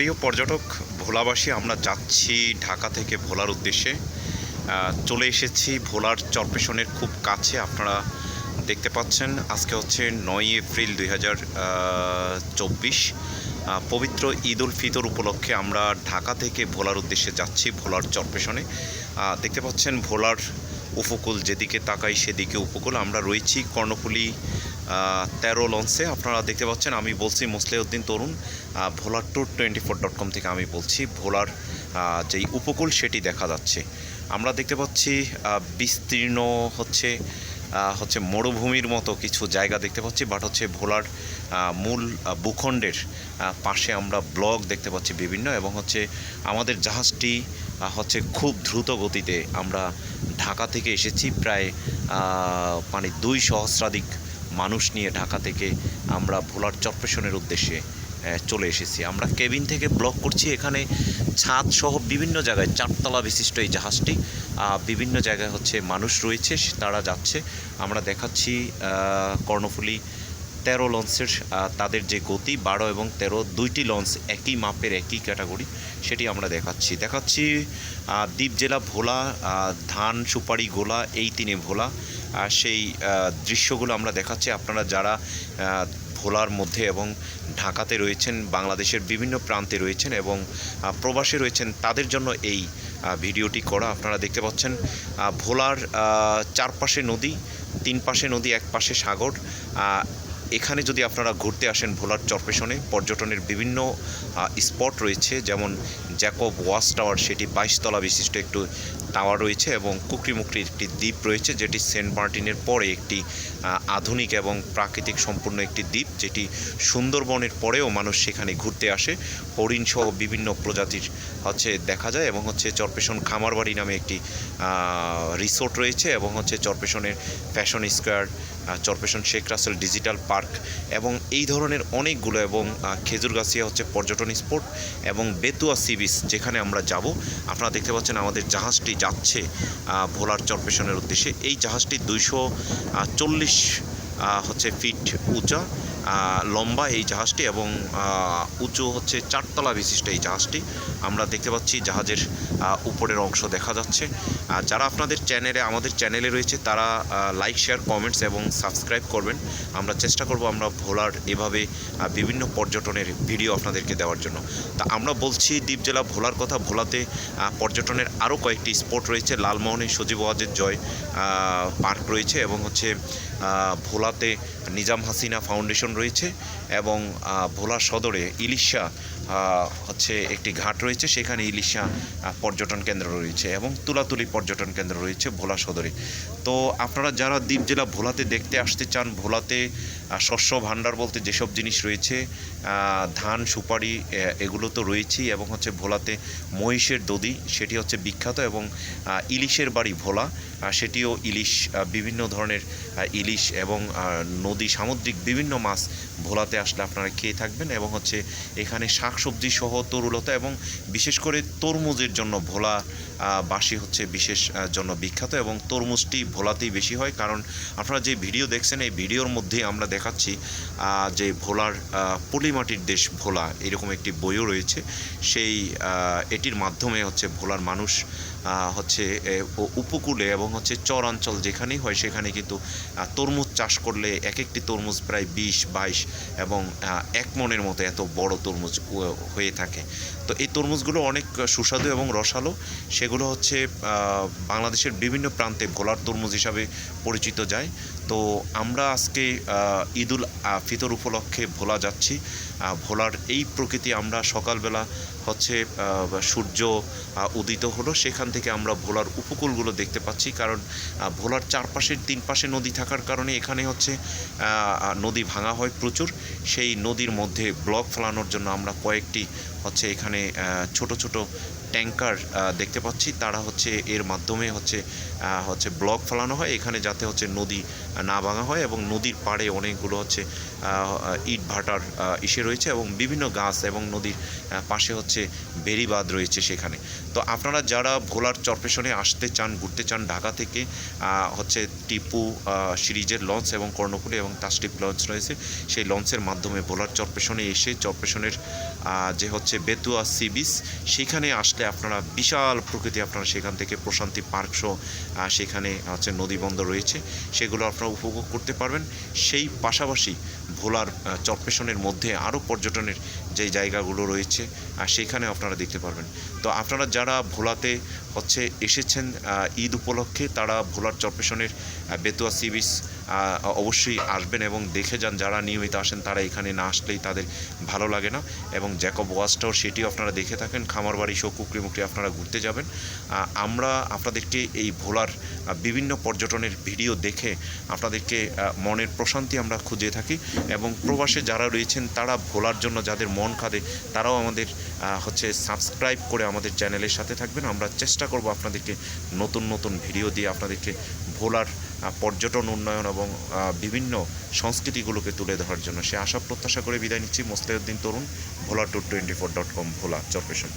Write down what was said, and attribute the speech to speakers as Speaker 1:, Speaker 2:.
Speaker 1: প্রিয় পর্যটক, ভোলাবাসী, আমরা যাচ্ছি ঢাকা থেকে ভোলার উদ্দেশ্যে। চলে এসেছি ভোলার চরপেশনের খুব কাছে, আপনারা দেখতে পাচ্ছেন। আজকে হচ্ছে নয় এপ্রিল দুই হাজার চব্বিশ। পবিত্র ঈদ উল ফিতর উপলক্ষে আমরা ঢাকা থেকে ভোলার উদ্দেশ্যে যাচ্ছি ভোলার চরপেশনে। দেখতে পাচ্ছেন ভোলার উপকূল, যেদিকে তাকাই সেদিকে উপকূল। আমরা রয়েছি কর্ণফুলী তেরো লঞ্চে, আপনারা দেখতে পাচ্ছেন, আমি বলছি মুসলিউদ্দিন তরুণ ভোলার tour twenty four dot com থেকে আমি বলছি, ভোলার যেই উপকূল সেটি দেখা যাচ্ছে। আমরা দেখতে পাচ্ছি বিস্তীর্ণ হচ্ছে হচ্ছে মরুভূমির মতো কিছু জায়গা দেখতে পাচ্ছি বাট হচ্ছে ভোলার মূল ভূখণ্ডের পাশে আমরা ব্লক দেখতে পাচ্ছি বিভিন্ন, এবং হচ্ছে আমাদের জাহাজটি হচ্ছে খুব দ্রুত গতিতে আমরা ঢাকা থেকে এসেছি, প্রায় মানে দুই সহস্রাধিক মানুষ নিয়ে ঢাকা থেকে আমরা ভোলার চরপেশনের উদ্দেশ্যে চলে এসেছি। আমরা কেবিন থেকে ব্লক করছি। এখানে ছাদ সহ বিভিন্ন জায়গায় চারতলা বিশিষ্ট এই জাহাজটি বিভিন্ন জায়গায় হচ্ছে মানুষ রয়েছে তারা যাচ্ছে। আমরা দেখাচ্ছি কর্ণফুলী তেরো লঞ্চের তাদের যে গতি, বারো এবং তেরো, দুইটি লঞ্চ একই মাপের, একই ক্যাটাগরি, সেটি আমরা দেখাচ্ছি। দেখাচ্ছি দ্বীপ জেলা ভোলা ধান, সুপারি, গোলা, এই তিনে ভোলা। সেই দৃশ্যগুলো আমরা দেখাচ্ছি। আপনারা যারা ভোলার মধ্যে এবং ঢাকাতে রয়েছেন, বাংলাদেশের বিভিন্ন প্রান্তে রয়েছেন এবং প্রবাসী রয়েছেন, তাদের জন্য এই ভিডিওটি করা আপনারা দেখতে পাচ্ছেন। ভোলার চারপাশে নদী, তিন পাশে নদী, এক পাশে সাগর। এখানে যদি আপনারা ঘুরতে আসেন ভোলার চরপেশনে, পর্যটনের বিভিন্ন স্পট রয়েছে, যেমন জ্যাকব ওয়াচ টাওয়ার, সেটি বাইশতলা বিশিষ্ট একটু টাওয়ার রয়েছে এবং কুকরিমুকরির একটি দ্বীপ রয়েছে, যেটি সেন্ট মার্টিনের পরে একটি আধুনিক এবং প্রাকৃতিক সম্পূর্ণ একটি দ্বীপ, যেটি সুন্দরবনের পরেও মানুষ সেখানে ঘুরতে আসে। হরিণ সহ বিভিন্ন প্রজাতির হচ্ছে দেখা যায় এবং হচ্ছে চরপেশন খামারবাড়ি নামে একটি রিসোর্ট রয়েছে এবং হচ্ছে চরপেশনের ফ্যাশন স্কোয়ার চরপেশন শেখ রাসেল ডিজিটাল পার্ক এবং এই ধরনের অনেকগুলো এবং খেজুরগাছিয়া হচ্ছে পর্যটন স্পট এবং বেতুয়া সি বিচ যেখানে আমরা যাব। আপনারা দেখতে পাচ্ছেন আমাদের জাহাজটি যাচ্ছে ভোলার চরপেশনের উদ্দেশ্যে। এই জাহাজটি দুইশো চল্লিশ হচ্ছে ফিট উঁচা লম্বা এই জাহাজটি এবং উঁচু হচ্ছে চারতলা বিশিষ্ট এই জাহাজটি। আমরা দেখতে পাচ্ছি জাহাজের উপরের অংশ দেখা যাচ্ছে। যারা আপনাদের চ্যানেলে, আমাদের চ্যানেলে রয়েছে, তারা লাইক শেয়ার কমেন্টস এবং সাবস্ক্রাইব করবেন। আমরা চেষ্টা করব আমরা ভোলার এভাবে বিভিন্ন পর্যটনের ভিডিও আপনাদেরকে দেওয়ার জন্য। তা আমরা বলছি দ্বীপ জেলা ভোলার কথা। ভোলাতে পর্যটনের আরও কয়েকটি স্পট রয়েছে। লালমোহনে সজীব ওয়াজের জয় পার্ক রয়েছে এবং হচ্ছে ভোলাতে নিজাম হাসিনা ফাউন্ডেশন রয়েছে এবং ভোলা সদরে ইলিশা হচ্ছে একটি ঘাট রয়েছে। সেখানে ইলিশা পর্যটন কেন্দ্র রয়েছে এবং তুলাতুলি পর্যটন কেন্দ্র রয়েছে ভোলা সদরে। তো আপনারা যারা দ্বীপ জেলা ভোলাতে দেখতে আসতে চান, ভোলাতে শস্য ভাণ্ডার বলতে যেসব জিনিস রয়েছে ধান, সুপারি এগুলো তো রয়েছেই এবং হচ্ছে ভোলাতে মহিষের দদি সেটি হচ্ছে বিখ্যাত এবং ইলিশের বাড়ি ভোলা। সেটিও ইলিশ বিভিন্ন ধরনের ইলিশ এবং নদী সামুদ্রিক বিভিন্ন মাছ ভোলাতে আসলে আপনারা খেয়ে থাকবেন এবং হচ্ছে এখানে শাকসবজি সহ তরুলতা এবং বিশেষ করে তরমুজের জন্য ভোলা বাসী হচ্ছে বিশেষ জন্য বিখ্যাত এবং তরমুজটি ভোলাতেই বেশি হয়। কারণ আপনারা যে ভিডিও দেখছেন, এই ভিডিওর মধ্যে আমরা দেখাচ্ছি যে ভোলার পলিমাটির দেশ ভোলা, এরকম একটি বইও রয়েছে। সেই এটির মাধ্যমে হচ্ছে ভোলার মানুষ হচ্ছে উপকূলে এবং হচ্ছে চর অঞ্চল যেখানেই হয়, সেখানে কিন্তু তরমুজ চাষ করলে এক একটি তরমুজ প্রায় বিশ, বাইশ এবং এক মনের মতো এত বড় তরমুজ হয়ে থাকে। তো এই তরমুজগুলো অনেক সুস্বাদু এবং রসালো। সেগুলো হচ্ছে বাংলাদেশের বিভিন্ন প্রান্তে ভোলার তরমুজ হিসাবে পরিচিত যায়। তো আমরা আজকে ঈদুল ফিতর উপলক্ষে ভোলা যাচ্ছি। ভোলার এই প্রকৃতি আমরা সকালবেলা হচ্ছে সূর্য উদিত হলো। সেখান থেকে আমরা ভোলার উপকূলগুলো দেখতে পাচ্ছি। কারণ ভোলার চারপাশের তিন পাশে নদী থাকার কারণে এখানে হচ্ছে নদী ভাঙা হয় প্রচুর। সেই নদীর মধ্যে ব্লক ফেলানোর জন্য আমরা কয়েকটি হচ্ছে এখানে ছোট ছোট ট্যাঙ্কার দেখতে পাচ্ছি। তারা হচ্ছে এর মাধ্যমে হচ্ছে হচ্ছে ব্লক ফেলানো হয়। এখানে যাতে হচ্ছে নদী না ভাঙা হয় এবং নদীর পাড়ে অনেকগুলো হচ্ছে ইট ভাটার ইসে রয়েছে এবং বিভিন্ন গাছ এবং নদীর পাশে হচ্ছে বেড়িবাঁধ রয়েছে সেখানে। তো আপনারা যারা ভোলার চরপেশনে আসতে চান, ঘুরতে চান, ঢাকা থেকে হচ্ছে টিপু সিরিজের লঞ্চ এবং কর্ণফুলি এবং তাস্টিপ লঞ্চ রয়েছে, সেই লঞ্চের মাধ্যমে ভোলার চরপেশনে এসে, চরপেশনের যে হচ্ছে বেতুয়া সি বিচ সেখানে আসলে আপনারা বিশাল প্রকৃতি আপনারা সেখান থেকে প্রশান্তি পার্ক সহ সেখানে হচ্ছে নদীবন্দর রয়েছে। সেগুলো আপনারা উপভোগ করতে পারবেন। সেই পাশাপাশি ভোলার চরপেশনের মধ্যে আরও পর্যটনের যে জায়গাগুলো রয়েছে সেখানে আপনারা দেখতে পারবেন। তো আপনারা যারা ভোলাতে হচ্ছে এসেছেন ঈদ উপলক্ষে, তারা ভোলার চরপেশনের বেতুয়া সি বিচ অবশ্যই আসবেন এবং দেখে যান। যারা নিয়মিত আসেন, তারা এখানে না আসলেই তাদের ভালো লাগে না। এবং জ্যাকব ওয়াচ টাওয়ার সেটিও আপনারা দেখে থাকেন, খামারবাড়ি সহ কুকরি, মুকরি আপনারা ঘুরতে যাবেন। আমরা আপনাদেরকে এই ভোলার বিভিন্ন পর্যটনের ভিডিও দেখে আপনাদেরকে মনের প্রশান্তি আমরা খুঁজে থাকি এবং প্রবাসে যারা রয়েছেন তারা ভোলার জন্য যাদের মন খাদে তারাও আমাদের হচ্ছে সাবস্ক্রাইব করে আমাদের চ্যানেলের সাথে থাকবেন। আমরা চেষ্টা করব আপনাদেরকে নতুন নতুন ভিডিও দিয়ে আপনাদেরকে ভোলার পর্যটন উন্নয়ন এবং বিভিন্ন সংস্কৃতিগুলোকে তুলে ধরার জন্য। সে আশা প্রত্যাশা করে বিদায় নিচ্ছি। Mostauddin Tarun, Bhola tour twenty four dot com Bhola চরপেশন